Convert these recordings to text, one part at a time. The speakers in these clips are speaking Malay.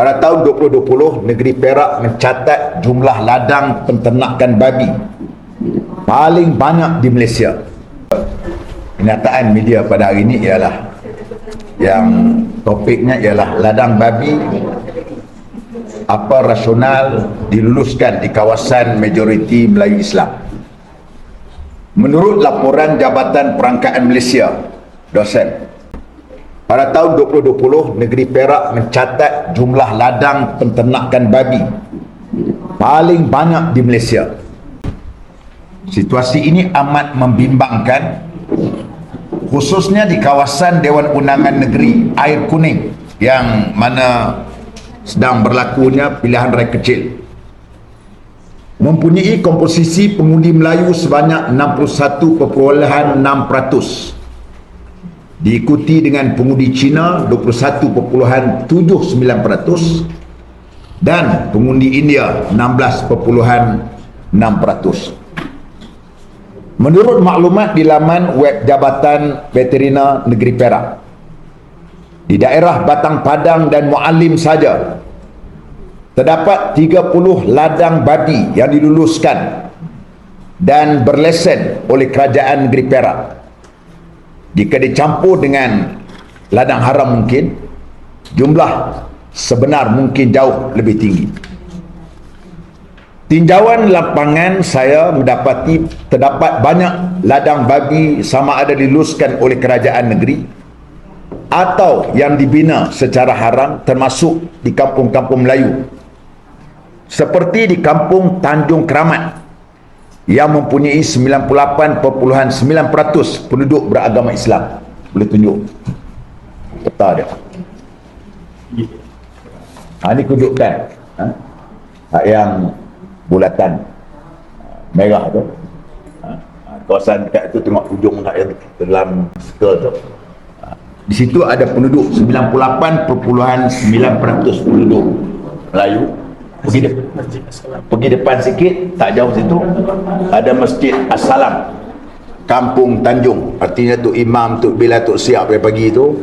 Pada tahun 2020, negeri Perak mencatat jumlah ladang penternakan babi paling banyak di Malaysia. Kenyataan media pada hari ini ialah yang topiknya ialah ladang babi apa rasional diluluskan di kawasan majoriti Melayu Islam. Menurut laporan Jabatan Perangkaan Malaysia, dosen, pada tahun 2020, negeri Perak mencatat jumlah ladang penternakan babi paling banyak di Malaysia. Situasi ini amat membimbangkan khususnya di kawasan Dewan Undangan Negeri Air Kuning yang mana sedang berlakunya pilihan raya kecil mempunyai komposisi pengundi Melayu sebanyak 61.6% diikuti dengan pengundi Cina 21.79% dan pengundi India 16.6%. Menurut maklumat di laman web Jabatan Veterina Negeri Perak, di daerah Batang Padang dan Mualim saja terdapat 30 ladang babi yang diluluskan dan berlesen oleh kerajaan negeri Perak. Jika dicampur dengan ladang haram mungkin, jumlah sebenar mungkin jauh lebih tinggi. Tinjauan lapangan saya mendapati terdapat banyak ladang babi sama ada diluluskan oleh kerajaan negeri atau yang dibina secara haram termasuk di kampung-kampung Melayu seperti di kampung Tanjung Keramat yang mempunyai 98.9% penduduk beragama Islam boleh tunjuk peta dia ha, ini tunjukkan ha? yang bulatan merah tu ha? kawasan dekat tu tengok ujung nak yang dalam circle tu ha? di situ ada penduduk 98.9% penduduk Melayu pergi depan, pergi depan sikit tak jauh situ ada masjid Assalam. Kampung Tanjung. Artinya tu imam tu bila tu siap dari pagi tu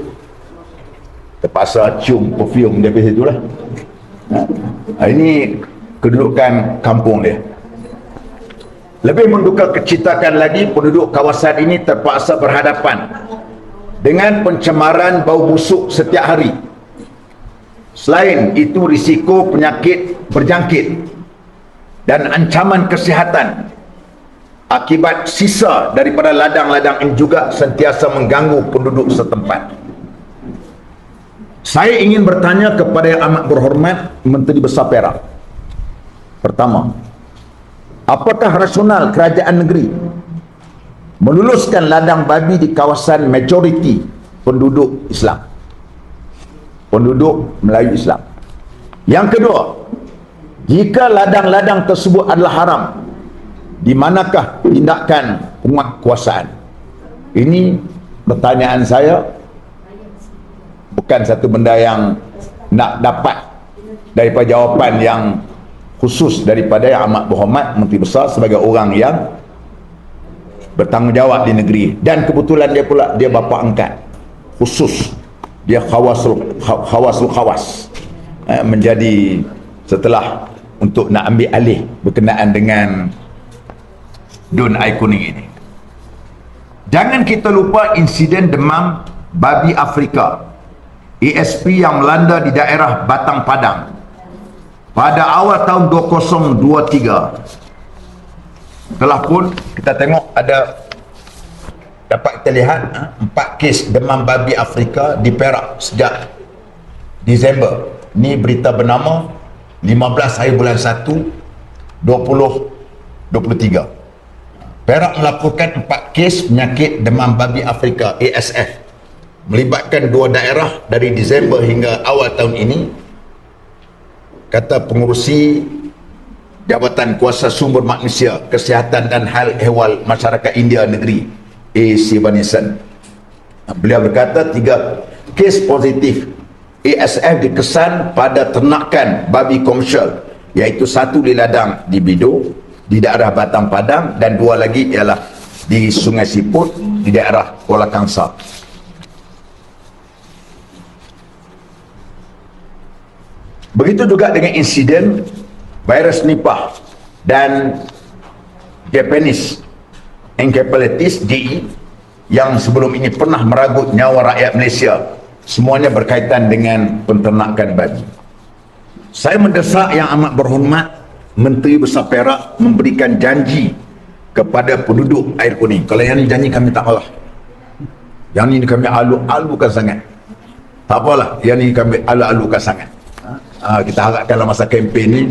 terpaksa cium perfume dari situ lah ha? ini kedudukan kampung dia. Lebih menduka kecitakan lagi penduduk kawasan ini terpaksa berhadapan dengan pencemaran bau busuk setiap hari Selain itu risiko penyakit berjangkit dan ancaman kesihatan akibat sisa daripada ladang-ladang ini juga sentiasa mengganggu penduduk setempat. Saya ingin bertanya kepada yang amat berhormat Menteri Besar Perak. Pertama, apakah rasional kerajaan negeri meluluskan ladang babi di kawasan majoriti penduduk Islam? Penduduk Melayu Islam. Yang kedua, jika ladang-ladang tersebut adalah haram, di manakah tindakan penguatkuasaan? Ini pertanyaan saya bukan satu benda yang nak dapat daripada jawapan yang khusus daripada yang amat berhormat Menteri Besar sebagai orang yang bertanggungjawab di negeri dan kebetulan dia pula dia bapa angkat khusus dia khawasul khawasul khawas. Eh, menjadi setelah untuk nak ambil alih berkenaan dengan dun air kuning ini. Jangan kita lupa insiden demam babi Afrika. ESP yang melanda di daerah Batang Padang. Pada awal tahun 2023 telah pun kita tengok ada dapat kita lihat ha, empat kes demam babi Afrika di Perak sejak Disember. Ni berita bernama 15 hari bulan 1 2023 Perak melaporkan empat kes penyakit demam babi Afrika ASF melibatkan dua daerah dari Disember hingga awal tahun ini kata pengurusi Jabatan Kuasa Sumber Manusia Kesihatan dan Hal Ehwal Masyarakat India Negeri A. Sivanison. Beliau berkata tiga kes positif ASF dikesan pada ternakan babi komersial iaitu satu di ladang di Bido di daerah Batang Padang dan dua lagi ialah di Sungai Siput di daerah Kuala Kangsar. Begitu juga dengan insiden virus Nipah dan Japanese Encephalitis JE yang sebelum ini pernah meragut nyawa rakyat Malaysia. Semuanya berkaitan dengan penternakan babi. Saya mendesak yang amat berhormat Menteri Besar Perak memberikan janji kepada penduduk air kuning. Kalau yang ni janji kami tak malah. Yang ni kami alu-alukan sangat. Tak apalah yang ni kami alu-alukan sangat. Ha, kita harapkan dalam masa kempen ni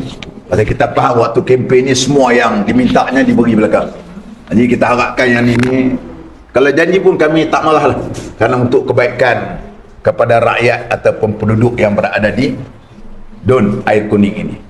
Pasal kita faham waktu kempen ni semua yang dimintanya diberi belakang. Jadi kita harapkan yang ini kalau janji pun kami tak malah lah. Kerana untuk kebaikan kepada rakyat ataupun penduduk yang berada di Don Air Kuning ini.